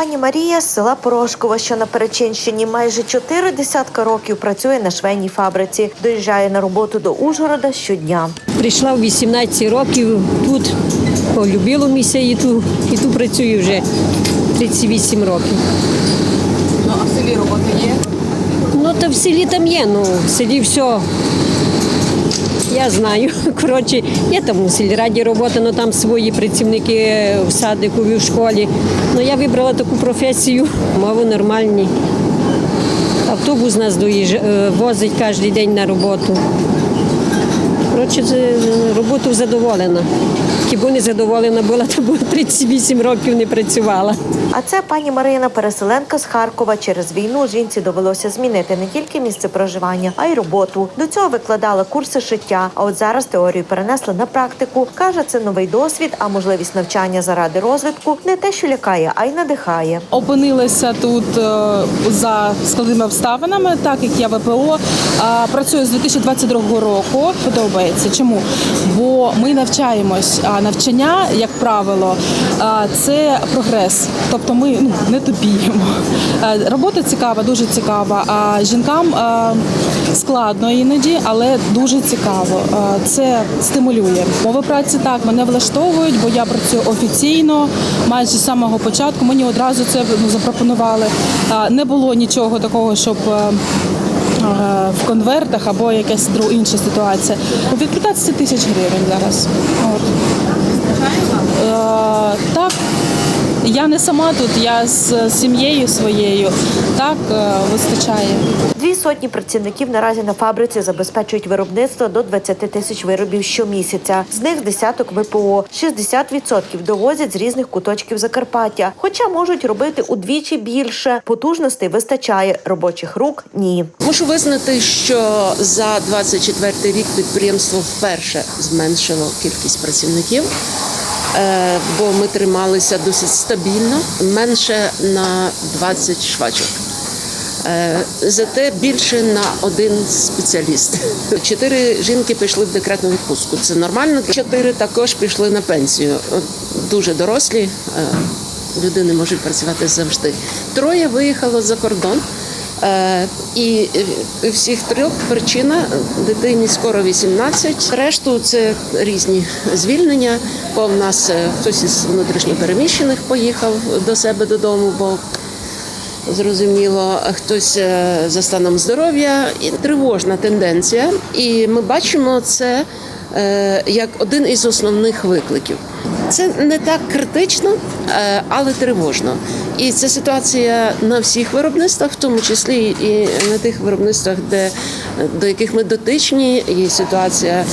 Пані Марія з села Порошково, що на Перечинщині, майже чотири десятка років працює на швейній фабриці. Доїжджає на роботу до Ужгорода щодня. Прийшла в 18 років тут, полюбило місце і тут, і тут працюю вже 38 років. Ну, а в селі робота є? Ну, та в селі там є, ну, в селі все. Я знаю. Коротше, я там у сільраді робота, але там свої працівники в садику, в школі. Ну, я вибрала таку професію, мову нормальні. Автобус нас доїжджа, е, возить кожен день на роботу. Коротше, роботу задоволена. Хіба не задоволена була, то бо 38 років не працювала. А це пані Марина, переселенка з Харкова. Через війну жінці довелося змінити не тільки місце проживання, а й роботу. До цього викладала курси шиття. А от зараз теорію перенесла на практику. каже, це новий досвід, а можливість навчання заради розвитку не те, що лякає, а й надихає. Опинилася тут е, за складними обставинами, так як я ВПО. Працюю з 2022 року. Подобається. Чому? Бо ми навчаємось. Навчання, як правило, це прогрес. Тобто ми ну, не тупіємо. Е, Робота цікава, дуже цікава. А жінкам складно іноді, але дуже цікаво. Це стимулює. Мови праці так мене влаштовують, бо я працюю офіційно майже з самого початку. Мені одразу це ну, запропонували. Не було нічого такого, щоб. В конвертах або якась інша ситуація. Від 15 тисяч гривень зараз. От. Е, так, я не сама тут, я з сім'єю своєю. Так, е, вистачає. Дві сотні працівників наразі на фабриці забезпечують виробництво до 20 тисяч виробів щомісяця. З них десяток ВПО. 60% довозять з різних куточків Закарпаття. Хоча можуть робити удвічі більше. Потужностей вистачає, робочих рук ні. Мушу визнати, що за 24 рік підприємство вперше зменшило кількість працівників, бо ми трималися досить стабільно, менше на 20 швачок. Е, Зате більше на один спеціаліст. Чотири жінки пішли в декретну відпустку. Це нормально. Чотири також пішли на пенсію. Дуже дорослі. е, Люди не можуть працювати завжди. Троє виїхало за кордон. Е, І е, всіх трьох причина дитині скоро 18. Решту це різні звільнення. Бо в нас е, хтось із внутрішньопереміщених поїхав до себе додому, бо зрозуміло, хтось за станом здоров'я і тривожна тенденція. І ми бачимо це як один із основних викликів. Це не так критично, е, але тривожно. І це ситуація на всіх виробництвах, в тому числі і на тих виробництвах, де до яких ми дотичні, і ситуація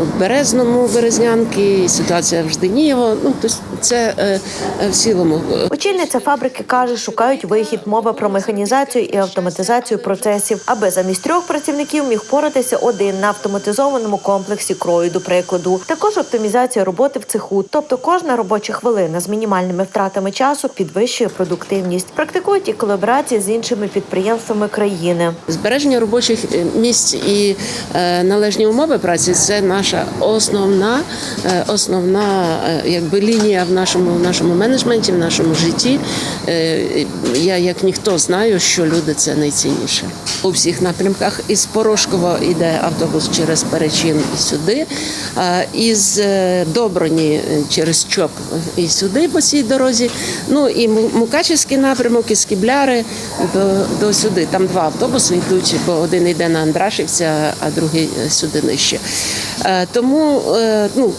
в Березному, Березнянки, і ситуація в Жденієво. Ну тобто це е, е, в цілому Очільниця фабрики каже, шукають вихід мова про механізацію і автоматизацію процесів, аби замість трьох працівників міг поратися один на автоматизованому комплексі крою, до прикладу. Також оптимізація роботи в цеху, тобто кожна робоча хвилина з мінімальними втратами часу підвищує продуктивність. Практикують і колаборації з іншими підприємствами країни. Збереження робочих е, місць і е, належні умови праці це наша основна, е, основна якби лінія в нашому в нашому менеджменті, в нашому житті. Я як ніхто знаю, що люди це найцінніше. У всіх напрямках із Порошкова йде автобус через Перечин сюди, із Доброні через Чоп і сюди по цій дорозі. Ну і Мукачівський напрямок, і Скібляри до, до сюди. Там два автобуси йдуть, бо один йде на Андрашівця, а другий сюди нижче. Е, Тому е, ну,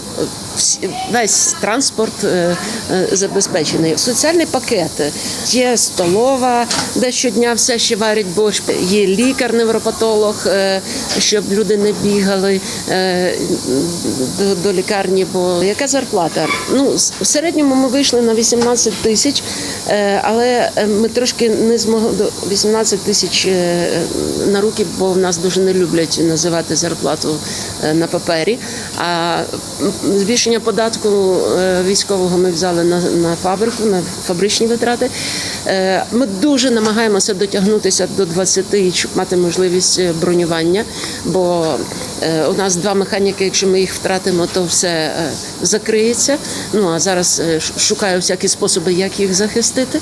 весь транспорт е, е, забезпечений. Соціальний пакет є столова, де щодня все ще варять борщ, є лікар-невропатолог, е, щоб люди не бігали до, лікарні. Бо яка зарплата? Ну, в середньому ми вийшли на 18 тисяч, але ми трошки не змогли до 18 тисяч на руки, бо в нас дуже не люблять називати зарплату на папері. А м, збільшення податку е, військового ми взяли на, на фабрику, на фабричні витрати. Е, Ми дуже намагаємося дотягнутися до 20 і мати можливість е, бронювання, бо у нас два механіки, якщо ми їх втратимо, то все е, закриється. Ну а зараз е, шукаю всякі способи, як їх захистити.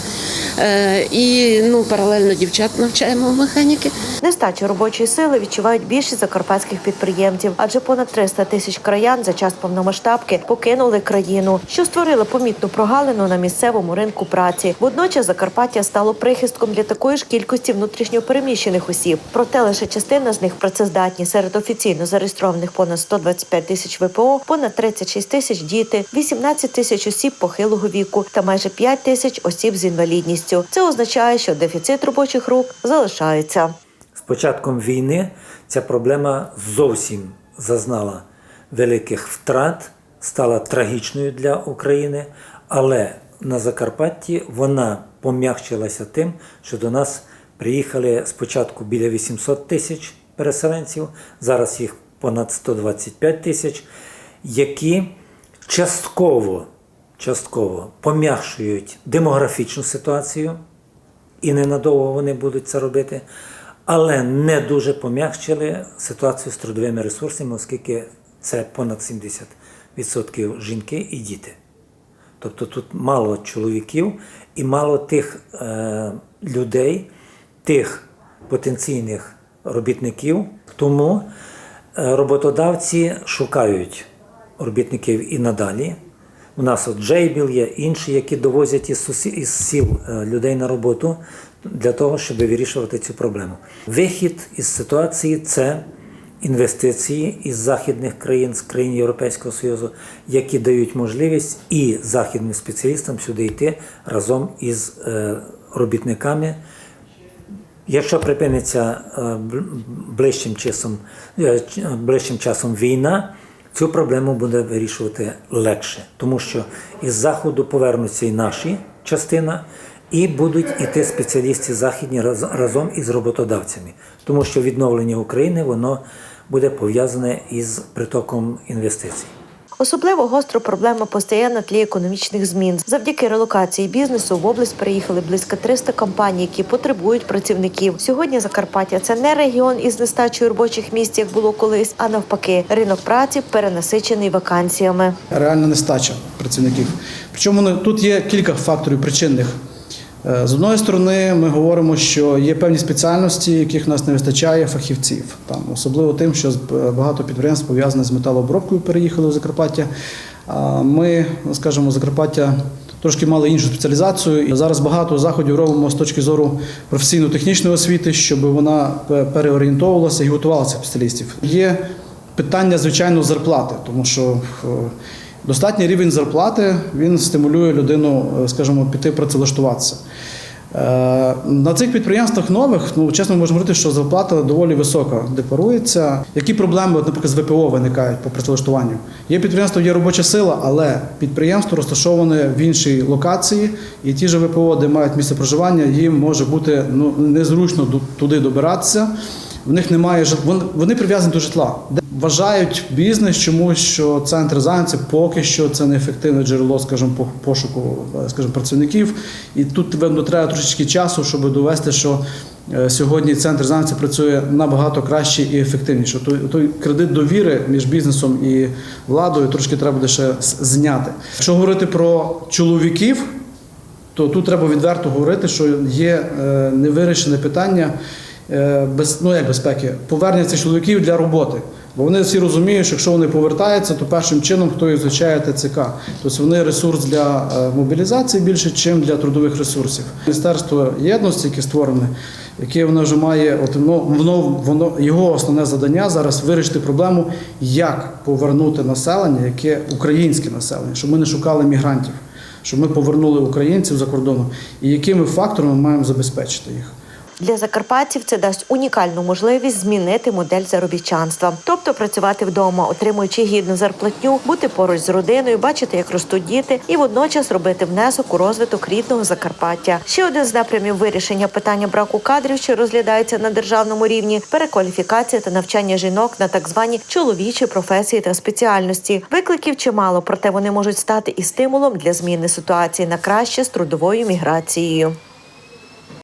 Е, І ну, паралельно дівчат навчаємо механіки. Нестачу робочої сили відчувають більшість закарпатських підприємців, адже понад 300 тисяч краян за час повномасштабки покинули країну, що створило помітну прогалину на місцевому ринку праці. Водночас Закарпаття стало прихистком для такої ж кількості внутрішньопереміщених осіб. Проте лише частина з них працездатні серед офіційно зареєстрованих понад 125 тисяч ВПО, понад 36 тисяч діти, 18 тисяч осіб похилого віку та майже 5 тисяч осіб з інвалідністю. Це означає, що дефіцит робочих рук залишається. З початком війни ця проблема зовсім зазнала великих втрат, стала трагічною для України, але на Закарпатті вона пом'якшилася тим, що до нас приїхали спочатку біля 800 тисяч переселенців, зараз їх понад 125 тисяч, які частково, частково пом'якшують демографічну ситуацію і ненадовго вони будуть це робити, але не дуже пом'якшили ситуацію з трудовими ресурсами, оскільки це понад 70% жінки і діти. Тобто тут мало чоловіків і мало тих е, людей, тих потенційних робітників. Тому е, роботодавці шукають робітників і надалі. У нас от Джейбіл є інші, які довозять із, із сіл е, людей на роботу для того, щоб вирішувати цю проблему. Вихід із ситуації це інвестиції із західних країн, з країн Європейського Союзу, які дають можливість і західним спеціалістам сюди йти разом із е, робітниками. Якщо припиниться е, ближчим часом, е, ближчим часом війна, цю проблему буде вирішувати легше, тому що із заходу повернуться і наші частина, і будуть іти спеціалісти західні разом із роботодавцями, тому що відновлення України воно буде пов'язане із притоком інвестицій. Особливо гостро проблема постає на тлі економічних змін. Завдяки релокації бізнесу в область приїхали близько 300 компаній, які потребують працівників. Сьогодні Закарпаття це не регіон із нестачою робочих місць, як було колись, а навпаки, ринок праці перенасичений вакансіями. реальна нестача працівників. Причому ну, тут є кілька факторів причинних. Е, З одної сторони, ми говоримо, що є певні спеціальності, яких в нас не вистачає фахівців. Там, особливо тим, що багато підприємств пов'язаних з металообробкою переїхали в Закарпаття. Ми, скажімо, Закарпаття трошки мали іншу спеціалізацію. І зараз багато заходів робимо з точки зору професійно-технічної освіти, щоб вона переорієнтовувалася і готувала цих спеціалістів. Є питання, звичайно, зарплати, тому що е, достатній рівень зарплати він стимулює людину, е, скажімо, піти працевлаштуватися. Е, На цих підприємствах нових, ну чесно можемо говорити, що зарплата доволі висока декларується. Які проблеми, наприклад, з ВПО виникають по працевлаштуванню? Є підприємство, є робоча сила, але підприємство розташоване в іншій локації, і ті ж ВПО, де мають місце проживання, їм може бути ну незручно туди добиратися. В них немає жит- вони, прив'язані до житла. Вважають бізнес чомусь, що центр зайнятості поки що це неефективне джерело, скажімо, по- пошуку е, скажімо, працівників. І тут певно треба трошечки часу, щоб довести, що е, сьогодні центр зайнятості працює набагато краще і ефективніше. Той, той кредит довіри між бізнесом і владою трошки треба буде ще зняти. Якщо говорити про чоловіків, то тут треба відверто говорити, що є е, невирішене питання без, ну, як безпеки, повернення цих чоловіків для роботи. Бо вони всі розуміють, що якщо вони повертаються, то першим чином хто і звичає ТЦК. Тобто вони ресурс для е, мобілізації більше, ніж для трудових ресурсів. Міністерство єдності, яке створене, яке воно вже має, от воно, воно, воно його основне завдання зараз вирішити проблему, як повернути населення, яке українське населення, щоб ми не шукали мігрантів щоб ми повернули українців за кордоном, і якими факторами ми маємо забезпечити їх. Для закарпатців це дасть унікальну можливість змінити модель заробітчанства, тобто працювати вдома, отримуючи гідну зарплатню, бути поруч з родиною, бачити, як ростуть діти, і водночас робити внесок у розвиток рідного Закарпаття. Ще один з напрямів вирішення питання браку кадрів, що розглядається на державному рівні, перекваліфікація та навчання жінок на так звані чоловічі професії та спеціальності. Викликів чимало, проте вони можуть стати і стимулом для зміни ситуації на краще з трудовою міграцією.